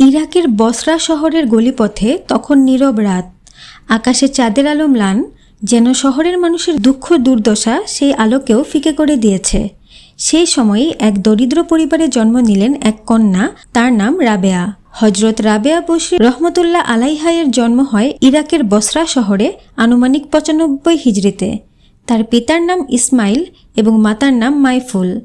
ইরাকের বসরা শহরের গলিপথে তখন নীরব রাত। আকাশে চাঁদের আলো ম্লান, যেন শহরের মানুষের দুঃখ দুর্দশা সেই আলোকেও ফিকে করে দিয়েছে। সেই সময়েই এক দরিদ্র পরিবারে জন্ম নিলেন এক কন্যা, তার নাম রাবেয়া। হজরত রাবেয়া বসরি রহমতুল্লাহ আলাইহায়ের জন্ম হয় ইরাকের বসরা শহরে, আনুমানিক পঁচানব্বই হিজড়িতে। তার পিতার নাম ইসমাইল এবং মাতার নাম মাইফুল।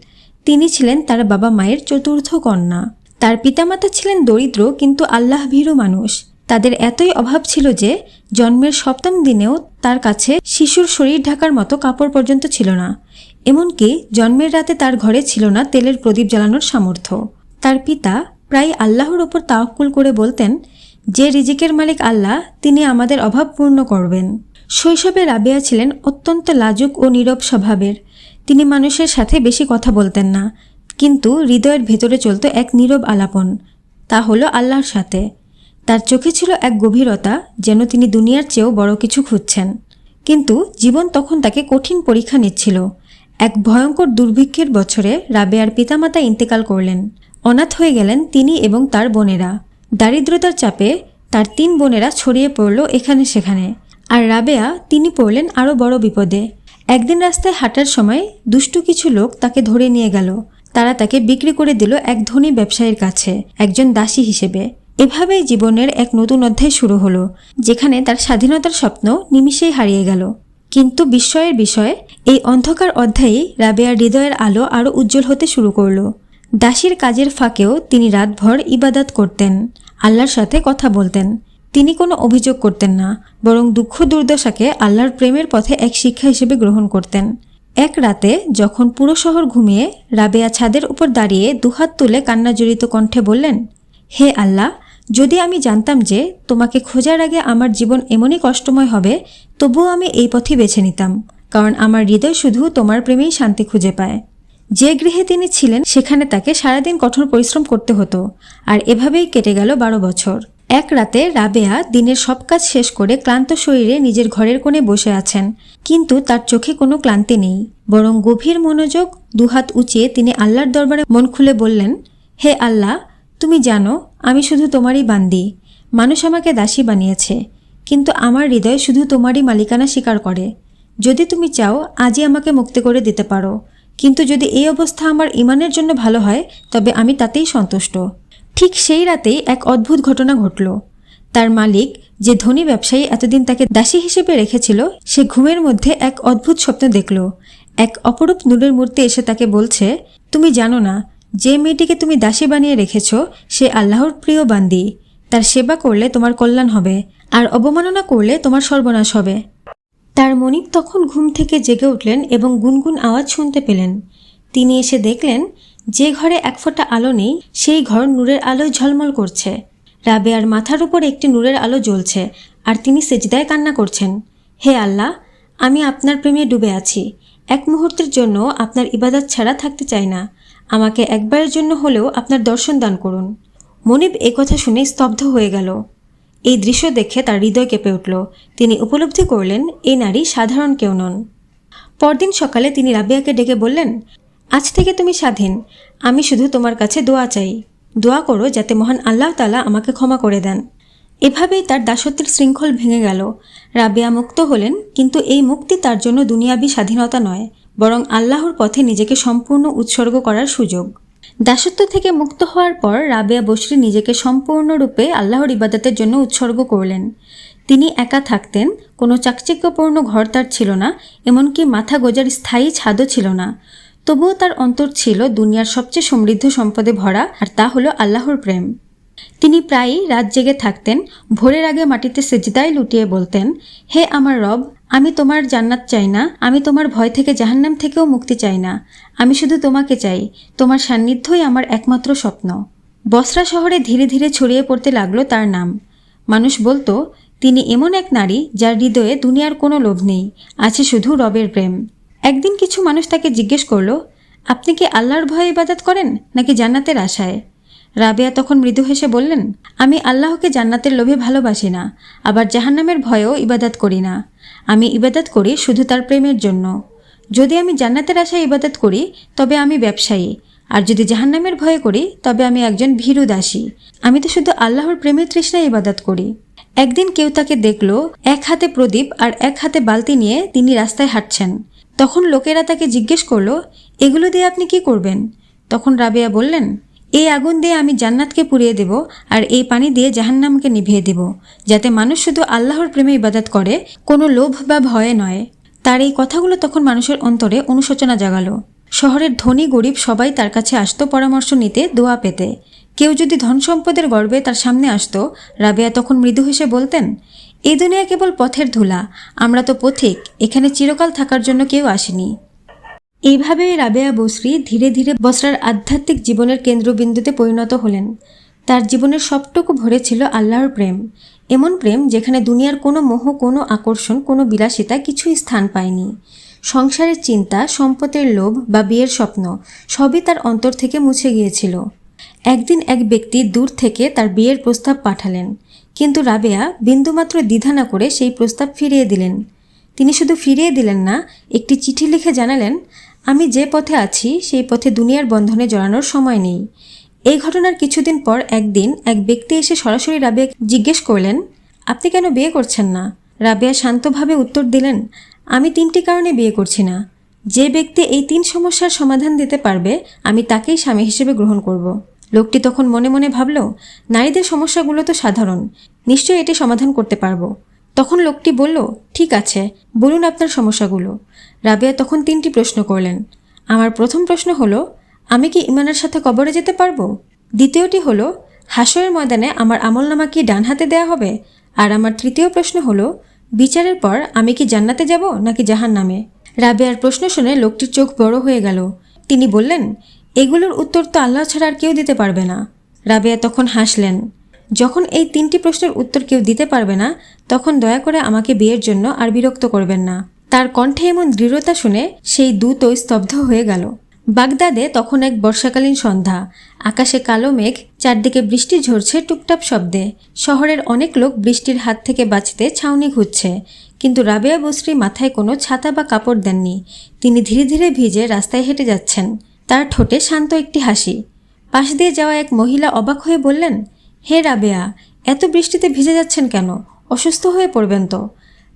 তিনি ছিলেন তার বাবা মায়ের চতুর্থ কন্যা। তার পিতামাতা ছিলেন দরিদ্র কিন্তু আল্লাহ ভীরু মানুষ। তাদের এতই অভাব ছিল যে, জন্মের সপ্তম দিনেও তার কাছে শিশুর শরীর ঢাকার মতো কাপড় পর্যন্ত ছিল না। এমনকি জন্মের রাতে তার ঘরে ছিল না তেলের প্রদীপ জ্বালানোর সামর্থ্য। তার পিতা প্রায় আল্লাহর ওপর তাওকুল করে বলতেন, যে রিজিকের মালিক আল্লাহ, তিনি আমাদের অভাব পূর্ণ করবেন। শৈশবে রাবেয়া ছিলেন অত্যন্ত লাজুক ও নীরব স্বভাবের। তিনি মানুষের সাথে বেশি কথা বলতেন না। কিন্তু হৃদয়ের ভেতরে চলত এক নীরব আলাপন। তা হলো আল্লাহর সাথে। তার চোখে ছিল এক গভীরতা যেন তিনি দুনিয়ার চেয়েও বড় কিছু খুঁজছেন। কিন্তু জীবন তখন তাকে কঠিন পরীক্ষা নিচ্ছিল। এক ভয়ঙ্কর দুর্ভিক্ষের বছরে রাবেয়ার পিতামাতা ইন্তেকাল করলেন। অনাথ হয়ে গেলেন তিনি এবং তার বোনেরা। দারিদ্রতার চাপে তার তিন বোনেরা ছড়িয়ে পড়ল এখানে সেখানে। আর রাবেয়া, তিনি পড়লেন আরও বড় বিপদে। একদিন রাস্তায় হাঁটার সময় দুষ্টু কিছু লোক তাকে ধরে নিয়ে গেল। তারা তাকে বিক্রি করে দিল এক ধনী ব্যবসায়ীর কাছে, একজন দাসী হিসেবে। এভাবেই জীবনের এক নতুন অধ্যায় শুরু হলো, যেখানে তার স্বাধীনতার স্বপ্ন নিমিষেই হারিয়ে গেল। কিন্তু বিস্ময়ের বিষয়, এই অন্ধকার অধ্যায়েই রাবেয়ার হৃদয়ের আলো আরও উজ্জ্বল হতে শুরু করল। দাসীর কাজের ফাঁকেও তিনি রাতভর ইবাদত করতেন, আল্লাহর সাথে কথা বলতেন। তিনি কোনো অভিযোগ করতেন না, বরং দুঃখ দুর্দশাকে আল্লাহর প্রেমের পথে এক শিক্ষা হিসেবে গ্রহণ করতেন। এক রাতে যখন পুরো শহর ঘুমিয়ে রাবেয়া ছাদের উপর দাঁড়িয়ে দুহাত তুলে কান্নাজড়িত কণ্ঠে বললেন, হে আল্লাহ, যদি আমি জানতাম যে তোমাকে খোঁজার আগে আমার জীবন এমনই কষ্টময় হবে, তবুও আমি এই পথই বেছে নিতাম, কারণ আমার হৃদয় শুধু তোমার প্রেমেই শান্তি খুঁজে পায়। যে গৃহে তিনি ছিলেন, সেখানে তাকে সারাদিন কঠোর পরিশ্রম করতে হতো, আর এভাবেই কেটে গেল বারো বছর। এক রাতে রাবেয়া দিনের সব কাজ শেষ করে ক্লান্ত শরীরে নিজের ঘরের কোণে বসে আছেন। কিন্তু তার চোখে কোনো ক্লান্তি নেই। বরং গভীর মনোযোগ, দুহাত উঁচিয়ে তিনি আল্লাহর দরবারে মন খুলে বললেন, হে আল্লাহ, তুমি জানো, আমি শুধু তোমারই বান্দি। মানুষ আমাকে দাসী বানিয়েছে, কিন্তু আমার হৃদয় শুধু তোমারই মালিকানা স্বীকার করে। যদি তুমি চাও, আজই আমাকে মুক্তি করে দিতে পারো। কিন্তু যদি এই অবস্থা আমার ইমানের জন্য ভালো হয়, তবে আমি তাতেই সন্তুষ্ট। ঠিক সেই রাতেই এক অদ্ভুত ঘটনা ঘটল। তার মালিক, যে ধনী ব্যবসায়ী এতদিন তাকে দাসী হিসেবে রেখেছিল, সে ঘুমের মধ্যে এক অদ্ভুত স্বপ্ন দেখল। এক অপরূপ নূরের মূর্তি এসে তাকে বলছে, তুমি জানো না, যে মেয়েটিকে তুমি দাসী বানিয়ে রেখেছ, সে আল্লাহর প্রিয় বান্দি। তার সেবা করলে তোমার কল্যাণ হবে, আর অবমাননা করলে তোমার সর্বনাশ হবে। তার মনিব তখন ঘুম থেকে জেগে উঠলেন এবং গুনগুন আওয়াজ শুনতে পেলেন। তিনি এসে দেখলেন যে ঘরে এক ফোঁটা আলো নেই, সেই ঘর নূরের আলোয় ঝলমল করছে। রাবেয়ার মাথার উপর একটি নূরের আলো জ্বলছে, আর তিনি সেজদায় কান্না করছেন। হে আল্লাহ, আমি আপনার প্রেমে ডুবে আছি। এক মুহূর্তের জন্য আপনার ইবাদত ছাড়া থাকতে চাই না। আমাকে একবারের জন্য হলেও আপনার দর্শন দান করুন। মনিব কথা শুনে স্তব্ধ হয়ে গেল। এই দৃশ্য দেখে তার হৃদয় কেঁপে উঠল। তিনি উপলব্ধি করলেন এই নারী সাধারণ কেউ নন। পরদিন সকালে তিনি রাবিয়াকে ডেকে বললেন আজ থেকে তুমি স্বাধীন। আমি শুধু তোমার কাছে দোয়া চাই। দোয়া করো যাতে মহান আল্লাহ তালা আমাকে ক্ষমা করে দেন। এভাবেই তার দাসত্বের শৃঙ্খল ভেঙে গেল। রাবিয়া মুক্ত হলেন, কিন্তু এই মুক্তি তার জন্য দুনিয়াবি স্বাধীনতা নয়, বরং আল্লাহর পথে নিজেকে সম্পূর্ণ উৎসর্গ করার সুযোগ। দাসত্ব থেকে মুক্ত হওয়ার পর রাবেয়া বসরি নিজেকে সম্পূর্ণরূপে আল্লাহর ইবাদতের জন্য উৎসর্গ করলেন। তিনি একা থাকতেন, কোনো চাকচিক্যপূর্ণ ঘর তার ছিল না, এমনকি মাথা গোজার স্থায়ী ছাদও ছিল না। তবুও তার অন্তর ছিল দুনিয়ার সবচেয়ে সমৃদ্ধ সম্পদে ভরা, আর তা হলো আল্লাহর প্রেম। তিনি প্রায়ই রাত জেগে থাকতেন, ভোরের আগে মাটিতে সেজদায় লুটিয়ে বলতেন, হে আমার রব, আমি তোমার জান্নাত চাই না, আমি তোমার ভয় থেকে জাহান্নাম থেকেও মুক্তি চাই না, আমি শুধু তোমাকে চাই, তোমার সান্নিধ্যই আমার একমাত্র স্বপ্ন। বসরা শহরে ধীরে ধীরে ছড়িয়ে পড়তে লাগল তার নাম। মানুষ বলতো, তিনি এমন এক নারী যার হৃদয়ে দুনিয়ার কোনো লোভ নেই, আছে শুধু রবের প্রেম। একদিন কিছু মানুষ তাকে জিজ্ঞেস করল, আপনি কি আল্লাহর ভয়ে ইবাদত করেন নাকি জান্নাতের আশায়? রাবেয়া তখন মৃদু হেসে বললেন, আমি আল্লাহকে জান্নাতের লোভে ভালোবাসি না, আবার জাহান্নামের ভয়েও ইবাদত করি না। আমি ইবাদত করি শুধু তার প্রেমের জন্য। যদি আমি জান্নাতের আশায় ইবাদত করি, তবে আমি ব্যবসায়ী। আর যদি জাহান্নামের ভয়ে করি, তবে আমি একজন ভীরু দাসী। আমি তো শুধু আল্লাহর প্রেমের তৃষ্ণায় ইবাদত করি। একদিন কেউ তাকে দেখল, এক হাতে প্রদীপ আর এক হাতে বালতি নিয়ে তিনি রাস্তায় হাঁটছেন। তখন লোকেরা তাকে জিজ্ঞেস করল, এগুলো দিয়ে আপনি কি করবেন? তখন রাবেয়া বললেন, এই আগুন দিয়ে আমি জান্নাতকে পুড়িয়ে দেব আর এই পানি দিয়ে জাহান্নামকে নিভিয়ে দেব, যাতে মানুষ শুধু আল্লাহর প্রেমে ইবাদত করে, কোনো লোভ বা ভয়ে নয়। তার এই কথাগুলো তখন মানুষের অন্তরে অনুশোচনা জাগালো। শহরের ধনী গরিব সবাই তার কাছে আসতো পরামর্শ নিতে, দোয়া পেতে। কেউ যদি ধন সম্পদের গর্বে তার সামনে আসতো, রাবেয়া তখন মৃদু হেসে বলতেন এই দুনিয়া কেবল পথের ধুলা। আমরা তো পথিক, এখানে চিরকাল থাকার জন্য কেউ আসেনি। এইভাবেই রাবেয়া বসরি ধীরে ধীরে বসরার আধ্যাত্মিক জীবনের কেন্দ্রবিন্দুতে পরিণত হলেন। তার জীবনের সবটুকু ভরে ছিল আল্লাহর প্রেম। এমন প্রেম যেখানে দুনিয়ার কোনো মোহ, কোনো আকর্ষণ, কোনো বিলাসিতা কিছুই স্থান পায়নি। সংসারের চিন্তা, সম্পদের লোভ বা বিয়ের স্বপ্ন সবই তার অন্তর থেকে মুছে গিয়েছিল। একদিন এক ব্যক্তি দূর থেকে তার বিয়ের প্রস্তাব পাঠালেন। কিন্তু রাবেয়া বিন্দুমাত্র দ্বিধা না করে সেই প্রস্তাব ফিরিয়ে দিলেন। তিনি শুধু ফিরিয়ে দিলেন না, একটি চিঠি লিখে জানালেন, আমি যে পথে আছি, সেই পথে দুনিয়ার বন্ধনে জড়ানোর সময় নেই। এই ঘটনার কিছুদিন পর একদিন এক ব্যক্তি এসে সরাসরি রাবেয়া জিজ্ঞেস করলেন, আপনি কেন বিয়ে করছেন না? রাবেয়া শান্তভাবে উত্তর দিলেন, আমি তিনটি কারণে বিয়ে করছি না। যে ব্যক্তি এই তিন সমস্যার সমাধান দিতে পারবে, আমি তাকেই স্বামী হিসেবে গ্রহণ করব। লোকটি তখন মনে মনে ভাবল, নারীদের সমস্যাগুলো তো সাধারণ, নিশ্চয়ই এটি সমাধান করতে পারব। তখন লোকটি বলল, ঠিক আছে, বলুন আপনার সমস্যাগুলো। রাবেয়া তখন তিনটি প্রশ্ন করলেন। আমার প্রথম প্রশ্ন হলো, আমি কি ইমানের সাথে কবরে যেতে পারব? দ্বিতীয়টি হলো, হাসরের ময়দানে আমার আমলনামা কি ডান হাতে দেয়া হবে? আর আমার তৃতীয় প্রশ্ন হলো, বিচারের পর আমি কি জান্নাতে যাব নাকি জাহান নামে রাবেয়ার প্রশ্ন শুনে লোকটির চোখ বড় হয়ে গেল। তিনি বললেন এগুলোর উত্তর তো আল্লাহ ছাড়া আর কেউ দিতে পারবে না। রাবেয়া তখন হাসলেন। যখন এই তিনটি প্রশ্নের উত্তর কেউ দিতে পারবে না, তখন দয়া করে আমাকে বিয়ের জন্য আর বিরক্ত করবেন না। তার কণ্ঠে এমন দৃঢ়তা শুনে সেই দূতই স্তব্ধ হয়ে গেল। বাগদাদে তখন এক বর্ষাকালীন সন্ধ্যা। আকাশে কালো মেঘ, চারদিকে বৃষ্টি ঝরছে টুকটাপ শব্দে। শহরের অনেক লোক বৃষ্টির হাত থেকে বাঁচতে ছাউনি খুঁজছে। কিন্তু রাবেয়া বসরি মাথায় কোনো ছাতা বা কাপড় দেননি। তিনি ধীরে ধীরে ভিজে রাস্তায় হেঁটে যাচ্ছেন। তার ঠোঁটে শান্ত একটি হাসি। পাশ দিয়ে যাওয়া এক মহিলা অবাক হয়ে বললেন, হে রাবেয়া, এত বৃষ্টিতে ভিজে যাচ্ছেন কেন? অসুস্থ হয়ে পড়বেন তো।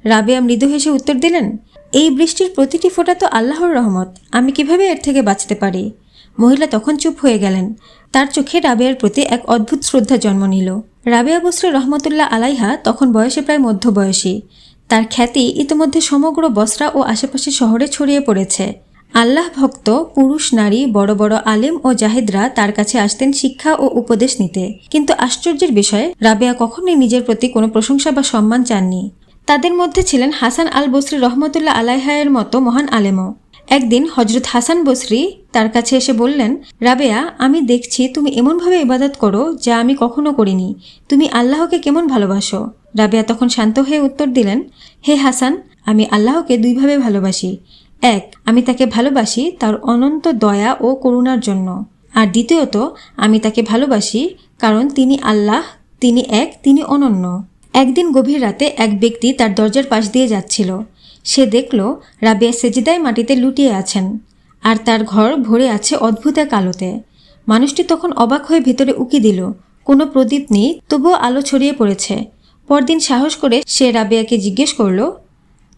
রাবেয়া মৃদু হেসে উত্তর দিলেন, এই বৃষ্টির প্রতিটি ফোঁটা তো আল্লাহর রহমত, আমি কীভাবে এর থেকে বাঁচতে পারি? মহিলা তখন চুপ হয়ে গেলেন। তার চোখে রাবেয়ার প্রতি এক অদ্ভুত শ্রদ্ধা জন্ম নিল। রাবেয়া বসরি রহমতুল্লাহ আলাইহা তখন বয়সে প্রায় মধ্যবয়সী। তার খ্যাতি ইতিমধ্যে সমগ্র বসরা ও আশেপাশে শহরে ছড়িয়ে পড়েছে। আল্লাহ ভক্ত, পুরুষ, নারী, বড় বড় আলেম ও জাহিদরা তার কাছে আসতেন শিক্ষা ও উপদেশ নিতে। কিন্তু আশ্চর্যের বিষয়ে, রাবেয়া কখনোই নিজের প্রতি কোনো প্রশংসা বা সম্মান চাননি। তাদের মধ্যে ছিলেন হাসান আল বসরি রহমতুল্লাহ আলাইহায়ের মতো মহান আলেমও। একদিন হজরত হাসান বসরি তার কাছে এসে বললেন, রাবেয়া, আমি দেখছি তুমি এমনভাবে ইবাদত করো যা আমি কখনো করিনি। তুমি আল্লাহকে কেমন ভালোবাসো? রাবেয়া তখন শান্ত হয়ে উত্তর দিলেন, হে হাসান, আমি আল্লাহকে দুইভাবে ভালোবাসি। এক, আমি তাকে ভালোবাসি তার অনন্ত দয়া ও করুণার জন্য। আর দ্বিতীয়ত, আমি তাকে ভালোবাসি কারণ তিনি আল্লাহ, তিনি এক, তিনি অনন্য। একদিন গভীর রাতে এক ব্যক্তি তার দরজার পাশ দিয়ে যাচ্ছিল। সে দেখল রাবিয়া সেজিদায় মাটিতে লুটিয়ে আছেন। আর তার ঘর ভরে আছে অদ্ভুত এক আলোতে। মানুষটি তখন অবাক হয়ে ভেতরে উকি দিল, কোনো প্রদীপ নেই, তবুও আলো ছড়িয়ে পড়েছে। পরদিন সাহস করে সে রাবেয়াকে জিজ্ঞেস করল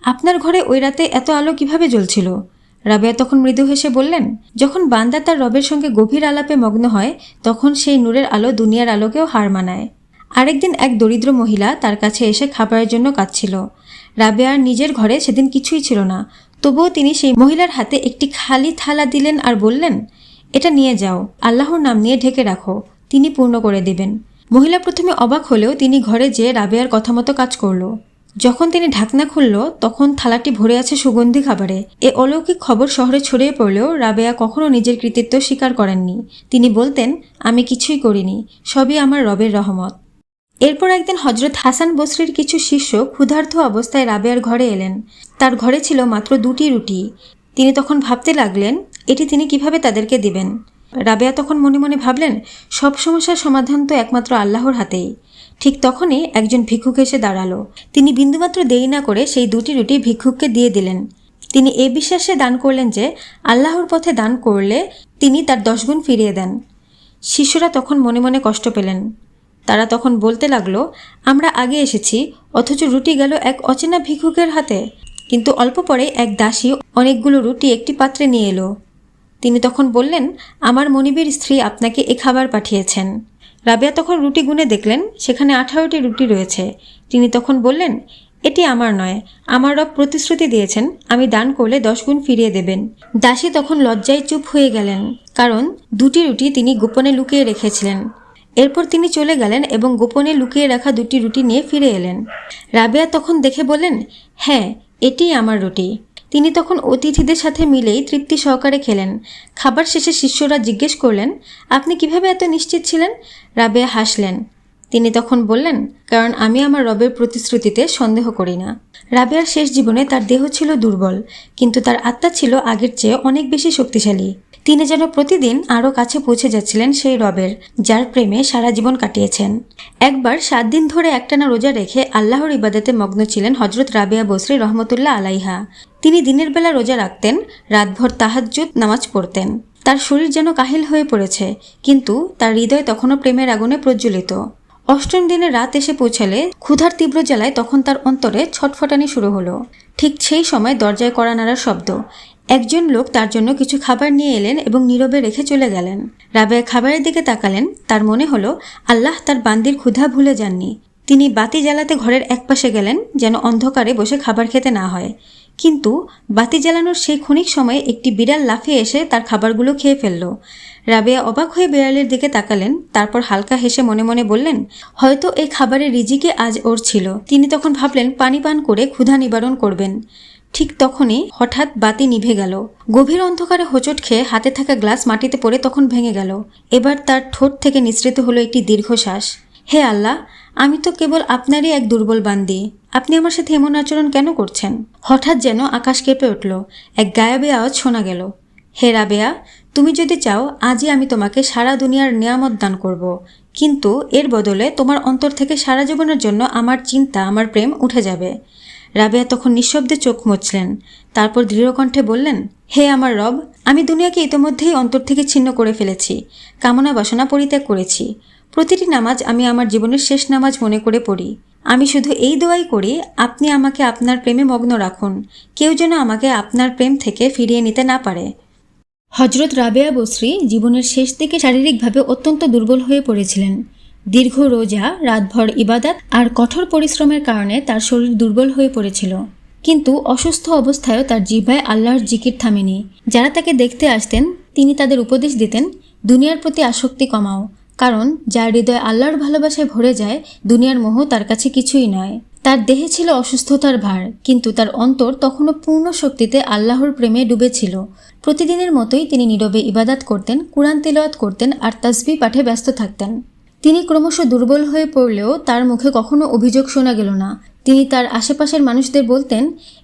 আপনার ঘরে ওই রাতে এত আলো কীভাবে জ্বলছিল? রাবেয়া তখন মৃদু হেসে বললেন, যখন বান্দা তার রবের সঙ্গে গভীর আলাপে মগ্ন হয়, তখন সেই নূরের আলো দুনিয়ার আলোকেও হার মানায়। আরেকদিন এক দরিদ্র মহিলা তার কাছে এসে খাবারের জন্য কাঁদছিল। রাবেয়ার নিজের ঘরে সেদিন কিছুই ছিল না। তবুও তিনি সেই মহিলার হাতে একটি খালি থালা দিলেন আর বললেন, এটা নিয়ে যাও, আল্লাহর নাম নিয়ে ঢেকে রাখো, তিনি পূর্ণ করে দেবেন। মহিলা প্রথমে অবাক হলেও তিনি ঘরে যেয়ে রাবেয়ার কথা মতো কাজ করল। যখন তিনি ঢাকনা খুলল, তখন থালাটি ভরে আছে সুগন্ধি খাবারে। এ অলৌকিক খবর শহরে ছড়িয়ে পড়লেও রাবেয়া কখনো নিজের কৃতিত্ব স্বীকার করেননি। তিনি বলতেন, আমি কিছুই করিনি, সবই আমার রবের রহমত। এরপর একদিন হজরত হাসান বসরির কিছু শিষ্য ক্ষুধার্থ অবস্থায় রাবেয়ার ঘরে এলেন। তার ঘরে ছিল মাত্র দুটি রুটি। তিনি তখন ভাবতে লাগলেন, এটি তিনি কীভাবে তাদেরকে দিবেন? রাবেয়া তখন মনে মনে ভাবলেন, সব সমস্যার সমাধান তো একমাত্র আল্লাহর হাতেই। ঠিক তখনই একজন ভিক্ষুক এসে দাঁড়াল। তিনি বিন্দুমাত্র দেরি না করে সেই দুটি রুটি ভিক্ষুককে দিয়ে দিলেন। তিনি এ বিশ্বাসে দান করলেন যে, আল্লাহর পথে দান করলে তিনি তার দশগুণ ফিরিয়ে দেন। শিষ্যরা তখন মনে মনে কষ্ট পেলেন। তারা তখন বলতে লাগল, আমরা আগে এসেছি, অথচ রুটি গেল এক অচেনা ভিক্ষুকের হাতে। কিন্তু অল্প পরে এক দাসী অনেকগুলো রুটি একটি পাত্রে নিয়ে এলো। তিনি তখন বললেন, আমার মনিবের স্ত্রী আপনাকে এ খাবার পাঠিয়েছেন। রাবেয়া তখন রুটি গুনে দেখলেন, সেখানে আঠারোটি রুটি রয়েছে। তিনি তখন বললেন, এটি আমার নয়, আমার রব প্রতিশ্রুতি দিয়েছেন, আমি দান করলে দশ গুণ ফিরিয়ে দেবেন। দাসী তখন লজ্জায় চুপ হয়ে গেলেন, কারণ দুটি রুটি তিনি গোপনে লুকিয়ে রেখেছিলেন। এরপর তিনি চলে গেলেন এবং গোপনে লুকিয়ে রাখা দুটি রুটি নিয়ে ফিরে এলেন। রাবেয়া তখন দেখে বললেন হ্যাঁ এটিই আমার রুটি। তিনি তখন অতিথিদের সাথে মিলেই তৃপ্তি সহকারে খেলেন। খাবার শেষে শিষ্যরা জিজ্ঞেস করলেন, আপনি কীভাবে এত নিশ্চিত ছিলেন? রাবেয়া হাসলেন। তিনি তখন বললেন, কারণ আমি আমার রবের প্রতিশ্রুতিতে সন্দেহ করি না। রাবেয়ার শেষ জীবনে তার দেহ ছিল দুর্বল, কিন্তু তার আত্মা ছিল আগের চেয়ে অনেক বেশি শক্তিশালী। তিনি যেন প্রতিদিন আরও কাছে পৌঁছে যাচ্ছিলেন সেই রবের, যার প্রেমে সারা জীবন কাটিয়েছেন। একবার সাত দিন ধরে একটানা রোজা রেখে আল্লাহর ইবাদতে মগ্ন ছিলেন হজরত রাবেয়া বসরি রহমতুল্লাহ আলাইহা। তিনি দিনের বেলা রোজা রাখতেন, রাতভর তাহাজ্জুদ নামাজ পড়তেন। তার শরীর যেন কাহিল হয়ে পড়েছে, কিন্তু তার হৃদয় তখনও প্রেমের আগুনে প্রজ্বলিত। অষ্টম দিনে রাত এসে পৌঁছালে ক্ষুধার তীব্র জ্বালায় তখন তার অন্তরে ছটফটানি শুরু হলো। ঠিক সেই সময় দরজায় কড়া নাড়ার শব্দ একজন লোক তার জন্য কিছু খাবার নিয়ে এলেন এবং নীরবে রেখে চলে গেলেন। রাবেয়া খাবারের দিকে তাকালেন। তার মনে হলো, আল্লাহ তার বান্দির ক্ষুধা ভুলে যাননি। তিনি বাতি জ্বালাতে ঘরের একপাশে গেলেন, যেন অন্ধকারে বসে খাবার খেতে না হয়। কিন্তু বাতি জ্বালানোর সেই ক্ষণিক সময়ে একটি বিড়াল লাফিয়ে এসে তার খাবারগুলো খেয়ে ফেলল। রাবেয়া অবাক হয়ে বিড়ালের দিকে তাকালেন, তারপর হালকা হেসে মনে মনে বললেন, হয়তো এই খাবারের রিজিকে আজ ওর ছিল। তিনি তখন ভাবলেন, পানি পান করে ক্ষুধা নিবারণ করবেন। ঠিক তখনই হঠাৎ বাতি নিভে গেল। গভীর অন্ধকারে হোঁচট খেয়ে হাতে থাকা গ্লাস মাটিতে পড়ে তখন ভেঙে গেল। এবার তার ঠোঁট থেকে নিঃসৃত হলো একটি দীর্ঘশ্বাস। হে আল্লাহ, আমি তো কেবল আপনারই এক দুর্বল বান্দি। আপনি আমার সাথে এমন আচরণ কেন করছেন? হঠাৎ যেন আকাশ কেঁপে উঠল। এক গায়াবে আওয়াজ শোনা গেল। হে রাবেয়া, তুমি যদি চাও, আজই আমি তোমাকে সারা দুনিয়ার নিয়ামত দান করব। কিন্তু এর বদলে তোমার অন্তর থেকে সারা জীবনের জন্য আমার চিন্তা, আমার প্রেম উঠে যাবে। রাবেয়া তখন নিঃশব্দে চোখ মুছলেন। তারপর দৃঢ়কণ্ঠে বললেন, হে আমার রব, আমি দুনিয়াকে ইতোমধ্যেই অন্তর থেকে ছিন্ন করে ফেলেছি, কামনা বাসনা পরিত্যাগ করেছি। প্রতিটি নামাজ আমি আমার জীবনের শেষ নামাজ মনে করে পড়ি। আমি শুধু এই দোয়াই করি, আপনি আমাকে আপনার প্রেমে মগ্ন রাখুন। কেউ যেন আমাকে আপনার প্রেম থেকে ফিরিয়ে নিতে না পারে। হজরত রাবেয়া বসরি জীবনের শেষ দিকে শারীরিকভাবে অত্যন্ত দুর্বল হয়ে পড়েছিলেন। দীর্ঘ রোজা, রাতভর ইবাদাত আর কঠোর পরিশ্রমের কারণে তার শরীর দুর্বল হয়ে পড়েছিল। কিন্তু অসুস্থ অবস্থায়ও তার জিভায় আল্লাহর জিকির থামেনি। যারা তাকে দেখতে আসতেন, তিনি তাদের উপদেশ দিতেন, দুনিয়ার প্রতি আসক্তি কমাও। কারণ যার হৃদয় আল্লাহর ভালোবাসায় ভরে যায়, দুনিয়ার মোহ তার কাছে কিছুই নয়। তার দেহে ছিল অসুস্থতার ভার, কিন্তু তার অন্তর তখনও পূর্ণ শক্তিতে আল্লাহর প্রেমে ডুবেছিল। প্রতিদিনের মতোই তিনি নীরবে ইবাদাত করতেন, কোরআন তেলাওয়াত করতেন আর তাসবি পাঠে ব্যস্ত থাকতেন। তিনি ক্রমশ দুর্বল হয়ে পড়লেও তার মুখে কখনো অভিযোগ শোনা গেল না। তিনি তার আশেপাশের মানুষদের বলতেন,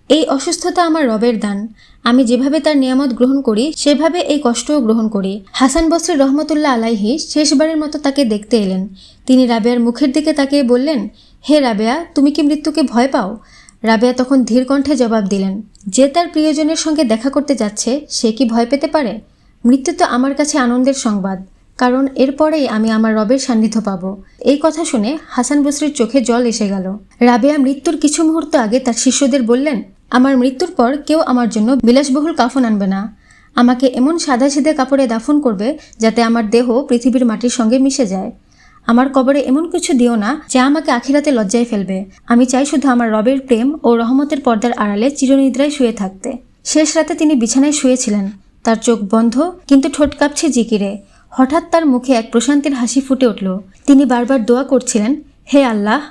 এই অসুস্থতা আমার রবের দান। আমি যেভাবে তার নিয়ামত গ্রহণ করি, সেভাবে এই কষ্টও গ্রহণ করি। হাসান বসরি রহমতুল্লাহ আলাইহি শেষবারের মতো তাকে দেখতে এলেন। তিনি রাবেয়ার মুখের দিকে তাকিয়ে বললেন, হে রাবেয়া, তুমি কি মৃত্যুকে ভয় পাও? রাবেয়া তখন ধীর কণ্ঠে জবাব দিলেন, যে তার প্রিয়জনের সঙ্গে দেখা করতে যাচ্ছে, সে কি ভয় পেতে পারে? মৃত্যু তো আমার কাছে আনন্দের সংবাদ। কারণ এরপরেই আমি আমার রবের সান্নিধ্য পাব। এই কথা শুনে হাসান বসরির চোখে জল এসে গেল। রাবেয়া মৃত্যুর কিছু মুহূর্ত আগে তার শিষ্যদের বললেন, আমার মৃত্যুর পর কেউ আমার জন্য বিলাসবহুল কাফন আনবে না। আমাকে এমন সাদা সিধে কাপড়ে দাফন করবে যাতে আমার দেহ পৃথিবীর মাটির সঙ্গে মিশে যায়। আমার কবরে এমন কিছু দিও না যা আমাকে আখিরাতে লজ্জায় ফেলবে। আমি চাই শুধু আমার রবের প্রেম ও রহমতের পর্দার আড়ালে চিরনিদ্রায় শুয়ে থাকতে। শেষ রাতে তিনি বিছানায় শুয়েছিলেন। তার চোখ বন্ধ, কিন্তু ঠোঁট কাঁপছে জিকিরে। হঠাৎ তার মুখে এক প্রশান্তির হাসি ফুটে উঠল। তিনি বারবার দোয়া করছিলেন, হে আল্লাহ,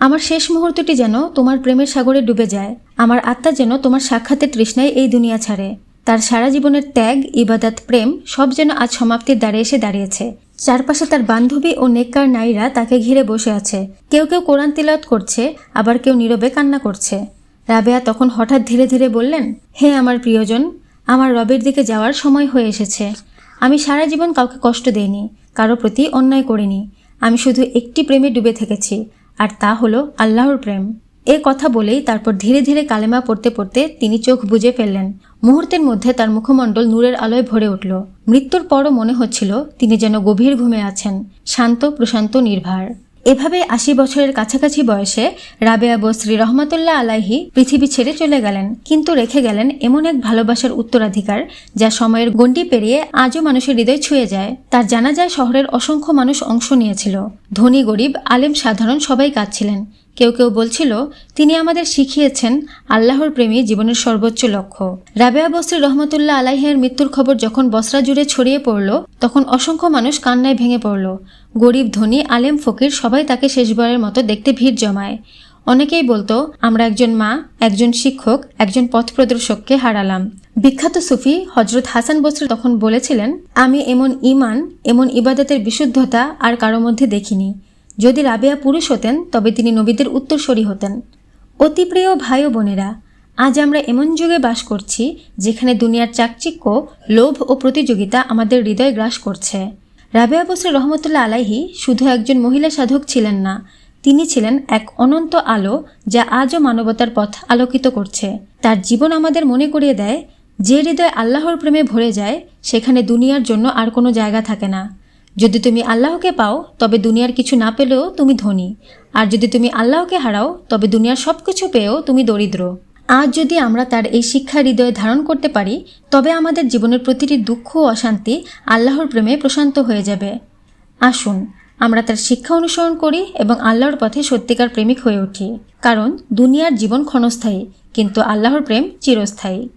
আমার শেষ মুহূর্তটি যেন তোমার প্রেমের সাগরে ডুবে যায়। আমার আত্মা যেন তোমার সাক্ষাতের তৃষ্ণায় এই দুনিয়া ছাড়ে। তার সারা জীবনের ত্যাগ, ইবাদাত, প্রেম সব যেন আজ সমাপ্তির দ্বারে এসে দাঁড়িয়েছে। চারপাশে তার বান্ধবী ও নেককার নারীরা তাকে ঘিরে বসে আছে। কেউ কেউ কোরআন তিলাওয়াত করছে, আবার কেউ নীরবে কান্না করছে। রাবেয়া তখন হঠাৎ ধীরে ধীরে বললেন, হে আমার প্রিয়জন, আমার রবের দিকে যাওয়ার সময় হয়ে এসেছে। আমি সারা জীবন কাউকে কষ্ট দেইনি, কারও প্রতি অন্যায় করিনি। আমি শুধু একটি প্রেমে ডুবে থেকেছি, আর তা হলো আল্লাহর প্রেম। এ কথা বলেই তারপর ধীরে ধীরে কালেমা পড়তে পড়তে তিনি চোখ বুঝে ফেললেন। মুহূর্তের মধ্যে তার মুখমণ্ডল নূরের আলোয় ভরে উঠল। মৃত্যুর পরও মনে হচ্ছিল তিনি যেন গভীর ঘুমে আছেন, শান্ত, প্রশান্ত, নির্ভার। এভাবে আশি বছরের কাছাকাছি বয়সে রাবেয়া বসরি রহমাতুল্লাহ আলাহি পৃথিবী ছেড়ে চলে গেলেন, কিন্তু রেখে গেলেন এমন এক ভালোবাসার উত্তরাধিকার যা সময়ের গণ্ডি পেরিয়ে আজও মানুষের হৃদয় ছুঁয়ে যায়। তার জানা যায় শহরের অসংখ্য মানুষ অংশ নিয়েছিল। ধনী, গরিব, আলেম, সাধারণ সবাই কাঁদছিলেন। কেউ কেউ বলছিল, তিনি আমাদের শিখিয়েছেন আল্লাহর প্রেমী জীবনের সর্বোচ্চ লক্ষ্য। রাবেয়া বসরি রহমতুল্লাহ আলাইহের মৃত্যুর খবর যখন বসরা জুড়ে ছড়িয়ে পড়ল, তখন অসংখ্য মানুষ কান্নায় ভেঙে পড়ল। গরিব, ধনী, আলেম, ফকির সবাই তাকে শেষবারের মতো দেখতে ভিড় জমায়। অনেকেই বলতো, আমরা একজন মা, একজন শিক্ষক, একজন পথ প্রদর্শককে হারালাম। বিখ্যাত সুফি হজরত হাসান বসরি তখন বলেছিলেন, আমি এমন ইমান এমন ইবাদতের বিশুদ্ধতা আর কারও মধ্যে দেখিনি। যদি রাবেয়া পুরুষ হতেন, তবে তিনি নবীদের উত্তরসরী হতেন। অতি প্রিয় ভাই ও বোনেরা, আজ আমরা এমন যুগে বাস করছি, যেখানে দুনিয়ার চাকচিক্য, লোভ ও প্রতিযোগিতা আমাদের হৃদয় গ্রাস করছে। রাবেয়া বসরি রহমতুল্লাহ আলাইহি শুধু একজন মহিলা সাধক ছিলেন না, তিনি ছিলেন এক অনন্ত আলো যা আজও মানবতার পথ আলোকিত করছে। তার জীবন আমাদের মনে করিয়ে দেয়, যে হৃদয় আল্লাহর প্রেমে ভরে যায়, সেখানে দুনিয়ার জন্য আর কোনো জায়গা থাকে না। যদি তুমি আল্লাহকে পাও, তবে দুনিয়ার কিছু না পেলেও তুমি ধনী। আর যদি তুমি আল্লাহকে হারাও, তবে দুনিয়ার সব কিছু পেয়েও তুমি দরিদ্র। আজ যদি আমরা তার এই শিক্ষা হৃদয়ে ধারণ করতে পারি, তবে আমাদের জীবনের প্রতিটি দুঃখ ও অশান্তি আল্লাহর প্রেমে প্রশান্ত হয়ে যাবে। আসুন, আমরা তার শিক্ষা অনুসরণ করি এবং আল্লাহর পথে সত্যিকার প্রেমিক হয়ে উঠি। কারণ দুনিয়ার জীবন ক্ষণস্থায়ী, কিন্তু আল্লাহর প্রেম চিরস্থায়ী।